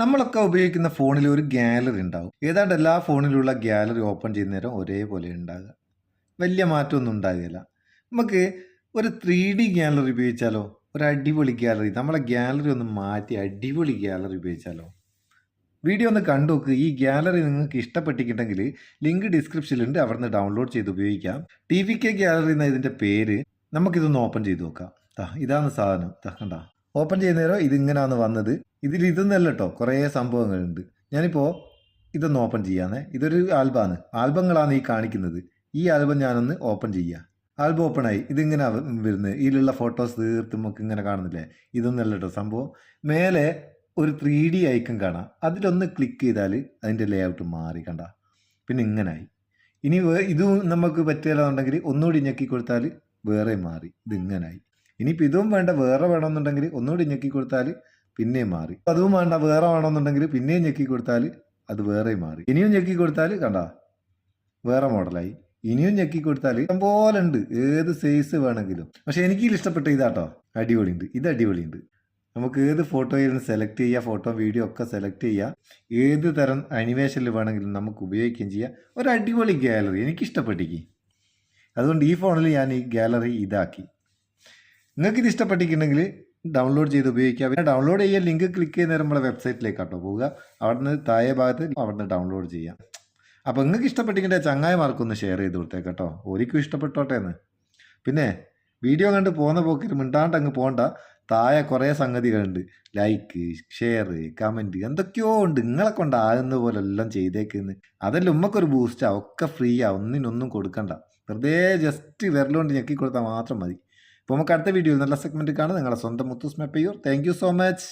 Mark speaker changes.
Speaker 1: നമ്മളൊക്കെ ഉപയോഗിക്കുന്ന ഫോണിൽ ഒരു ഗാലറി ഉണ്ടാവും. ഏതാണ്ട് എല്ലാ ഫോണിലുള്ള ഗാലറി ഓപ്പൺ ചെയ്യുന്ന നേരം ഒരേപോലെ ഉണ്ടാകുക വലിയ മാറ്റമൊന്നും ഉണ്ടാകുകയില്ല നമുക്ക് ഒരു ത്രീ ഡി ഗാലറി ഉപയോഗിച്ചാലോ? ഒരു അടിപൊളി ഗാലറി നമ്മളെ ഗാലറി ഒന്ന് മാറ്റി അടിപൊളി ഗാലറി ഉപയോഗിച്ചാലോ? വീഡിയോ ഒന്ന് കണ്ടു നോക്ക്. ഈ ഗാലറി നിങ്ങൾക്ക് ഇഷ്ടപ്പെട്ടിട്ടുണ്ടെങ്കിൽ ലിങ്ക് ഡിസ്ക്രിപ്ഷനിലുണ്ട്. അവിടെ നിന്ന് ഡൗൺലോഡ് ചെയ്ത് ഉപയോഗിക്കാം. ടി വി കെ ഗാലറി എന്ന ഇതിന്റെ പേര് നമുക്കിതൊന്ന് ഓപ്പൺ ചെയ്ത് നോക്കാം. ഇതാണ് സാധനം. ഓപ്പൺ ചെയ്യുന്ന നേരം ഇതിങ്ങനെയാണ് വന്നത്. ഇതിൽ ഇതൊന്നല്ല കേട്ടോ കുറേ സംഭവങ്ങളുണ്ട്. ഞാനിപ്പോൾ ഇതൊന്ന് ഓപ്പൺ ചെയ്യാന്നേ. ഇതൊരു ആൽബമാണ് ആൽബങ്ങളാണ് ഈ കാണിക്കുന്നത്. ഈ ആൽബം ഞാനൊന്ന് ഓപ്പൺ ചെയ്യാം. ആൽബം ഓപ്പൺ ആയി ഇതിങ്ങനെ വരുന്നത് ഇതിലുള്ള ഫോട്ടോസ് തീർത്തും നമുക്ക് ഇങ്ങനെ കാണുന്നില്ലേ? ഇതൊന്നല്ല കേട്ടോ സംഭവം. മേലെ ഒരു ത്രീ ഡി ഐക്കൺ കാണാം. അതിലൊന്ന് ക്ലിക്ക് ചെയ്താൽ അതിന്റെ ലേ ഔട്ട് മാറി കണ്ട? പിന്നെ ഇങ്ങനായി. ഇനി വേ- ഇതും നമുക്ക് പറ്റില്ലെന്നുണ്ടെങ്കിൽ ഒന്നുകൂടി ഞെക്കി കൊടുത്താൽ വേറെ മാറി. ഇതിങ്ങനായി. ഇനിയിപ്പോൾ ഇതും വേണ്ട വേറെ വേണമെന്നുണ്ടെങ്കിൽ ഒന്നുകൂടി ഞെക്കി കൊടുത്താൽ പിന്നെയും മാറി. അതും വേണ്ട വേറെ വേണമെന്നുണ്ടെങ്കിൽ പിന്നെയും ഞെക്കി കൊടുത്താൽ അത് വേറെ മാറി. ഇനിയും ഞെക്കി കൊടുത്താൽ കണ്ട വേറെ മോഡലായി. ഇനിയും ഞെക്കി കൊടുത്താൽ പോലെ ഉണ്ട് ഏത് സൈസ് വേണമെങ്കിലും. പക്ഷെ എനിക്ക് ഇഷ്ടപ്പെട്ട ഇതാട്ടോ അടിപൊളിയുണ്ട്. ഇത് അടിപൊളിയുണ്ട്. നമുക്ക് ഏത് ഫോട്ടോയിൽ നിന്ന് സെലക്ട് ചെയ്യുക ഫോട്ടോ വീഡിയോ ഒക്കെ സെലക്ട് ചെയ്യുക ഏത് തരം അനിമേഷനിൽ വേണമെങ്കിലും നമുക്ക് ഉപയോഗിക്കുകയും ചെയ്യാം. ഒരു അടിപൊളി ഗാലറി എനിക്ക് ഇഷ്ടപ്പെട്ടിക്ക്. അതുകൊണ്ട് ഈ ഫോണിൽ ഞാൻ ഈ ഗാലറി ഇതാക്കി. നിങ്ങൾക്ക് ഇത് ഇഷ്ടപ്പെട്ടിട്ടുണ്ടെങ്കിൽ ഡൗൺലോഡ് ചെയ്ത് ഉപയോഗിക്കാം പിന്നെ ഡൗൺലോഡ് ചെയ്യാൻ ലിങ്ക് ക്ലിക്ക് ചെയ്യുന്ന നേരം നമ്മുടെ വെബ്സൈറ്റിലേക്കാട്ടോ പോവുക. അവിടുന്ന് താഴെ ഭാഗത്ത് അവിടുന്ന് ഡൗൺലോഡ് ചെയ്യാം. അപ്പോൾ നിങ്ങൾക്ക് ഇഷ്ടപ്പെട്ടിട്ടുണ്ടെങ്കിൽ ചങ്ങായിമാർക്കൊന്ന് ഷെയർ ചെയ്ത് കൊടുത്തേക്കട്ടോ. ഒരിക്കും ഇഷ്ടപ്പെട്ടോട്ടെ എന്ന്. പിന്നെ വീഡിയോ കണ്ട് പോകുന്ന പോക്കിൽ മിണ്ടാണ്ട് അങ്ങ് പോകണ്ട താഴെ കുറേ സംഗതികളുണ്ട്. ലൈക്ക് ഷെയർ കമന്റ് എന്തൊക്കെയോ ഉണ്ട്. നിങ്ങളെ കൊണ്ടാകുന്ന പോലെ എല്ലാം ചെയ്തേക്കുന്നു. അതെല്ലാം ഉമ്മക്കൊരു ബൂസ്റ്റാ ഒക്കെ ഫ്രീയാ ഒന്നിനൊന്നും കൊടുക്കണ്ട. വെറുതെ ജസ്റ്റ് വിരലുകൊണ്ട് ഞെക്കി കൊടുത്താൽ മാത്രം മതി. അപ്പോൾ നമുക്ക് അടുത്ത വീഡിയോയിൽ നല്ല സെഗ്മെന്റ് കാണാം. നിങ്ങളുടെ സ്വന്തം Muthus Meppayur thank so much